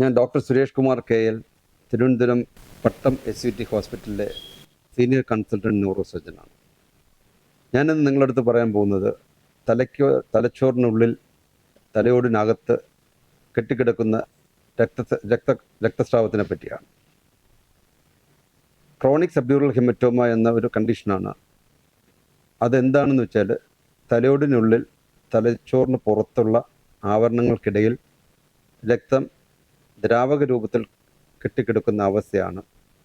ഞാൻ doctor Suresh Kumar K L Thiruvananthapuram Pattom S U T ഹോസ്പിറ്റലിലെ senior consultant neuro സർജനാണ് ഞാനിന്ന് നിങ്ങളുടെ അടുത്ത് പറയാൻ പോകുന്നത് തലയ്ക്കോ തലച്ചോറിനുള്ളിൽ തലയോടിനകത്ത് കെട്ടിക്കിടക്കുന്ന രക്ത രക്ത രക്തസ്രാവത്തിനെ പറ്റിയാണ്. ക്രോണിക് സബ്ഡ്യൂറൽ ഹെമറ്റോമ എന്ന ഒരു കണ്ടീഷനാണ്. അതെന്താണെന്ന് വെച്ചാൽ തലയോടിനുള്ളിൽ തലച്ചോറിന് പുറത്തുള്ള ആവരണങ്ങൾക്കിടയിൽ രക്തം ദ്രാവക രൂപത്തിൽ കെട്ടിക്കിടക്കുന്ന അവസ്ഥയാണ്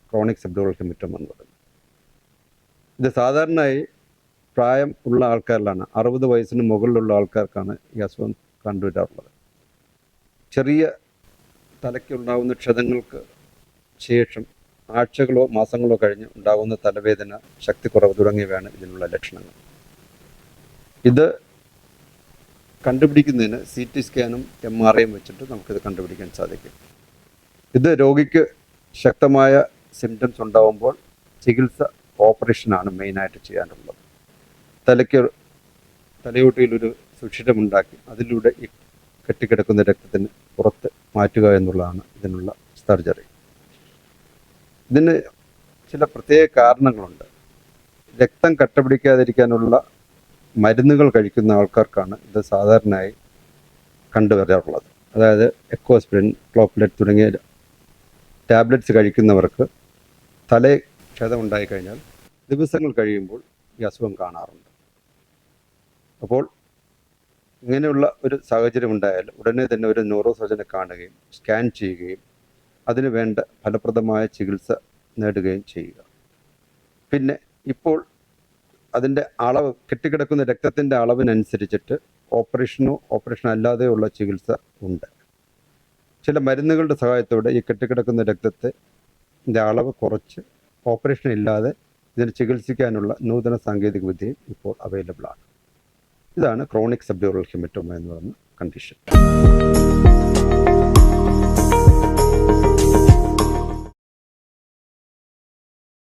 ക്രോണിക് സബ്ഡ്യൂറൽ ഹെമിറ്റം എന്ന് പറയുന്നത്. ഇത് സാധാരണയായി പ്രായം ഉള്ള ആൾക്കാരിലാണ്. അറുപത് വയസ്സിന് മുകളിലുള്ള ആൾക്കാർക്കാണ് ഈ അസുഖം കണ്ടുവരാറുള്ളത്. ചെറിയ തലയ്ക്കുണ്ടാകുന്ന ക്ഷതങ്ങൾക്ക് ശേഷം ആഴ്ചകളോ മാസങ്ങളോ കഴിഞ്ഞ് ഉണ്ടാകുന്ന തലവേദന ശക്തിക്കുറവ് തുടങ്ങിയവയാണ് ഇതിനുള്ള ലക്ഷണങ്ങൾ. ഇത് കണ്ടുപിടിക്കുന്നതിന് സി ടി സ്കാനും എം ആർ ഐയും വെച്ചിട്ട് നമുക്കിത് കണ്ടുപിടിക്കാൻ സാധിക്കും. ഇത് രോഗിക്ക് ശക്തമായ സിംറ്റംസ് ഉണ്ടാകുമ്പോൾ ചികിത്സ ഓപ്പറേഷനാണ് മെയിനായിട്ട് ചെയ്യാനുള്ളത്. തലയ്ക്ക് തലയോട്ടിയിലൊരു സുഷിരമുണ്ടാക്കി അതിലൂടെ ഈ കെട്ടിക്കിടക്കുന്ന രക്തത്തിന് പുറത്ത് മാറ്റുക എന്നുള്ളതാണ് ഇതിനുള്ള സർജറി. ഇതിന് ചില പ്രത്യേക കാരണങ്ങളുണ്ട്. രക്തം കട്ടപിടിക്കാതിരിക്കാനുള്ള മരുന്നുകൾ കഴിക്കുന്ന ആൾക്കാർക്കാണ് ഇത് സാധാരണയായി കണ്ടുവരാറുള്ളത് അതായത് എക്കോസ്പ്രിൻ ക്ലോപ്ലെറ്റ് തുടങ്ങിയ ടാബ്ലറ്റ്സ് കഴിക്കുന്നവർക്ക് തലേ ക്ഷതം ഉണ്ടായിക്കഴിഞ്ഞാൽ ദിവസങ്ങൾ കഴിയുമ്പോൾ ഈ അസുഖം കാണാറുണ്ട്. അപ്പോൾ ഇങ്ങനെയുള്ള ഒരു സാഹചര്യം ഉണ്ടായാൽ ഉടനെ തന്നെ ഒരു ന്യൂറോ സർജനെ കാണുകയും സ്കാൻ ചെയ്യുകയും അതിന് വേണ്ട ഫലപ്രദമായ ചികിത്സ നേടുകയും ചെയ്യുക. പിന്നെ ഇപ്പോൾ അതിന്റെ അളവ് കെട്ടിക്കിടക്കുന്ന രക്തത്തിന്റെ അളവിനനുസരിച്ചിട്ട് ഓപ്പറേഷനോ ഓപ്പറേഷൻ അല്ലാതെയുള്ള ചികിത്സ ഉണ്ട്. ചില മരുന്നുകളുടെ സഹായത്തോടെ ഈ കെട്ടിക്കിടക്കുന്ന രക്തത്തെ ഇതിന്റെ അളവ് കുറച്ച് ഓപ്പറേഷൻ ഇല്ലാതെ ഇതിനെ ചികിത്സിക്കാനുള്ള നൂതന സാങ്കേതിക വിദ്യയും ഇപ്പോൾ അവൈലബിൾ ആണ്. ഇതാണ് ക്രോണിക് സബ്ഡ്യൂറൽ ഹെമറ്റോമ എന്ന് പറയുന്ന കണ്ടീഷൻ